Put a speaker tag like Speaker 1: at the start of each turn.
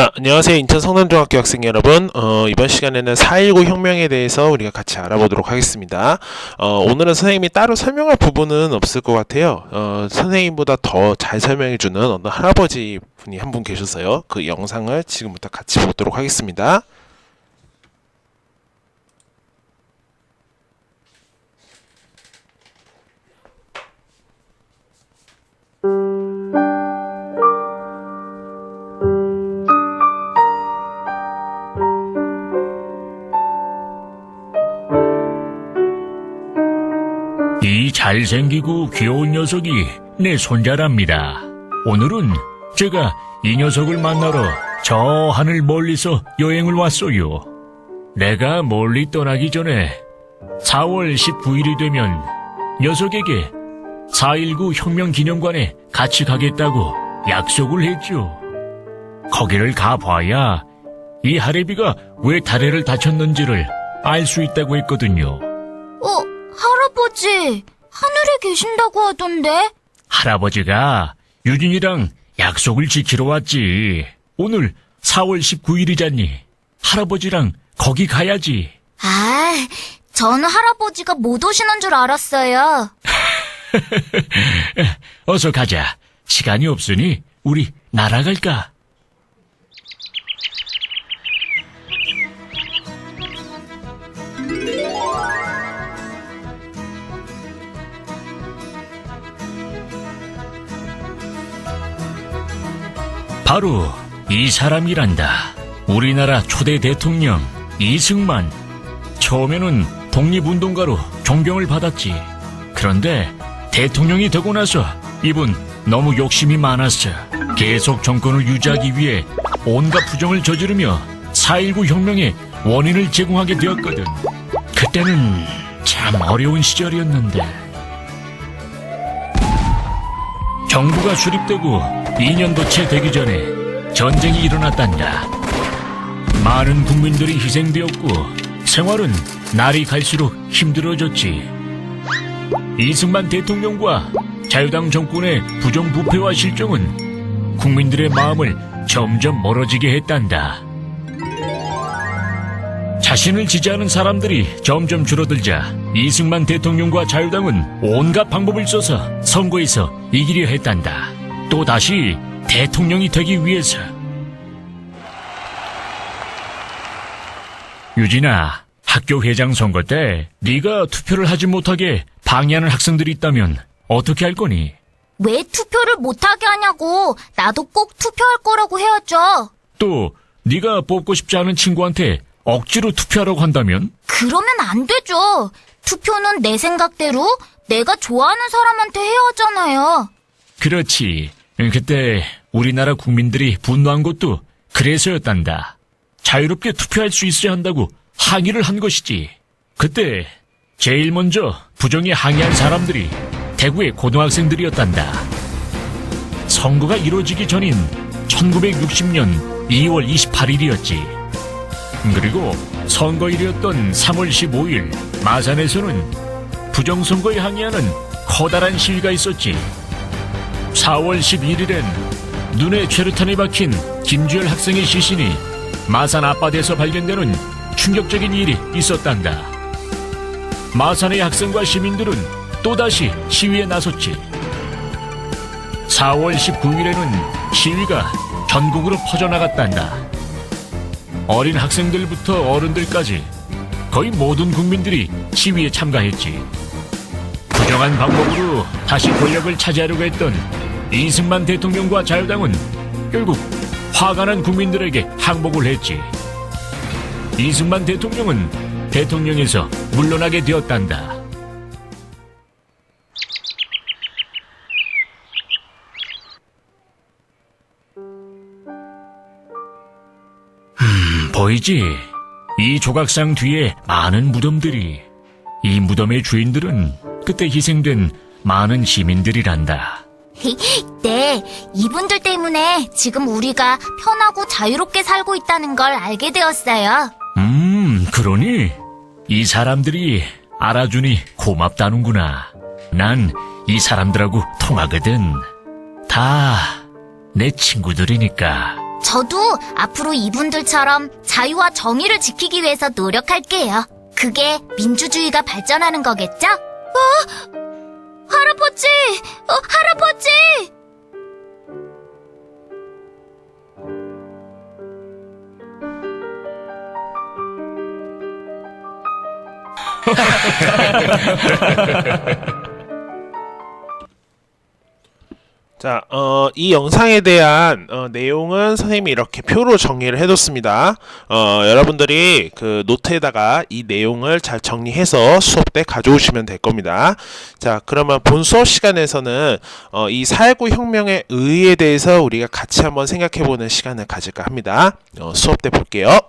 Speaker 1: 자, 안녕하세요. 인천 성남중학교 학생 여러분. 어, 이번 시간에는 4.19 혁명에 대해서 우리가 같이 알아보도록 하겠습니다. 어, 오늘은 선생님이 따로 설명할 부분은 없을 것 같아요. 어, 선생님보다 더 잘 설명해주는 어느 할아버지 분이 한 분 계셨어요. 그 영상을 지금부터 같이 보도록 하겠습니다.
Speaker 2: 잘생기고 귀여운 녀석이 내 손자랍니다. 오늘은 제가 이 녀석을 만나러 저 하늘 멀리서 여행을 왔어요. 내가 멀리 떠나기 전에 4월 19일이 되면 녀석에게 4.19 혁명 기념관에 같이 가겠다고 약속을 했죠. 거기를 가봐야 이 하레비가 왜 다리를 다쳤는지를 알 수 있다고 했거든요.
Speaker 3: 어, 할아버지, 하늘에 계신다고 하던데?
Speaker 2: 할아버지가 유진이랑 약속을 지키러 왔지. 오늘 4월 19일이잖니. 할아버지랑 거기 가야지.
Speaker 3: 아, 저는 할아버지가 못 오시는 줄 알았어요.
Speaker 2: 어서 가자. 시간이 없으니 우리 날아갈까? 바로 이 사람이란다. 우리나라 초대 대통령 이승만. 처음에는 독립운동가로 존경을 받았지. 그런데 대통령이 되고 나서 이분 너무 욕심이 많았어. 계속 정권을 유지하기 위해 온갖 부정을 저지르며 4.19 혁명의 원인을 제공하게 되었거든. 그때는 참 어려운 시절이었는데. 정부가 수립되고 2년도 채 되기 전에 전쟁이 일어났단다. 많은 국민들이 희생되었고 생활은 날이 갈수록 힘들어졌지. 이승만 대통령과 자유당 정권의 부정부패와 실정은 국민들의 마음을 점점 멀어지게 했단다. 자신을 지지하는 사람들이 점점 줄어들자 이승만 대통령과 자유당은 온갖 방법을 써서 선거에서 이기려 했단다. 또 다시 대통령이 되기 위해서. 유진아, 학교 회장 선거 때 네가 투표를 하지 못하게 방해하는 학생들이 있다면 어떻게 할 거니?
Speaker 3: 왜 투표를 못하게 하냐고. 나도 꼭 투표할 거라고 해야죠.
Speaker 2: 또 네가 뽑고 싶지 않은 친구한테 억지로 투표하라고 한다면
Speaker 3: 그러면 안 되죠. 투표는 내 생각대로 내가 좋아하는 사람한테 해야 하잖아요.
Speaker 2: 그렇지. 그때 우리나라 국민들이 분노한 것도 그래서였단다. 자유롭게 투표할 수 있어야 한다고 항의를 한 것이지. 그때 제일 먼저 부정에 항의한 사람들이 대구의 고등학생들이었단다. 선거가 이루어지기 전인 1960년 2월 28일이었지. 그리고 선거일이었던 3월 15일 마산에서는 부정선거에 항의하는 커다란 시위가 있었지. 4월 11일엔 눈에 최루탄이 박힌 김주열 학생의 시신이 마산 앞바다에서 발견되는 충격적인 일이 있었단다. 마산의 학생과 시민들은 또다시 시위에 나섰지. 4월 19일에는 시위가 전국으로 퍼져나갔단다. 어린 학생들부터 어른들까지 거의 모든 국민들이 시위에 참가했지. 부정한 방법으로 다시 권력을 차지하려고 했던 이승만 대통령과 자유당은 결국 화가 난 국민들에게 항복을 했지. 이승만 대통령은 대통령에서 물러나게 되었단다. 보이지? 이 조각상 뒤에 많은 무덤들이. 이 무덤의 주인들은 그때 희생된 많은 시민들이란다.
Speaker 3: 네, 이분들 때문에 지금 우리가 편하고 자유롭게 살고 있다는 걸 알게 되었어요.
Speaker 2: 음, 그러니 이 사람들이 알아주니 고맙다는구나. 난 이 사람들하고 통하거든. 다 내 친구들이니까.
Speaker 3: 저도 앞으로 이분들처럼 자유와 정의를 지키기 위해서 노력할게요. 그게 민주주의가 발전하는 거겠죠? 어? 할아버지! 어, 할아버지!
Speaker 1: 자, 어, 이 영상에 대한 어, 내용은 선생님이 이렇게 표로 정리를 해뒀습니다. 어, 여러분들이 그 노트에다가 이 내용을 잘 정리해서 수업 때 가져오시면 될 겁니다. 자, 그러면 본 수업 시간에서는 어, 이4.19 혁명의 의의에 대해서 우리가 같이 한번 생각해보는 시간을 가질까 합니다. 어, 수업 때 볼게요.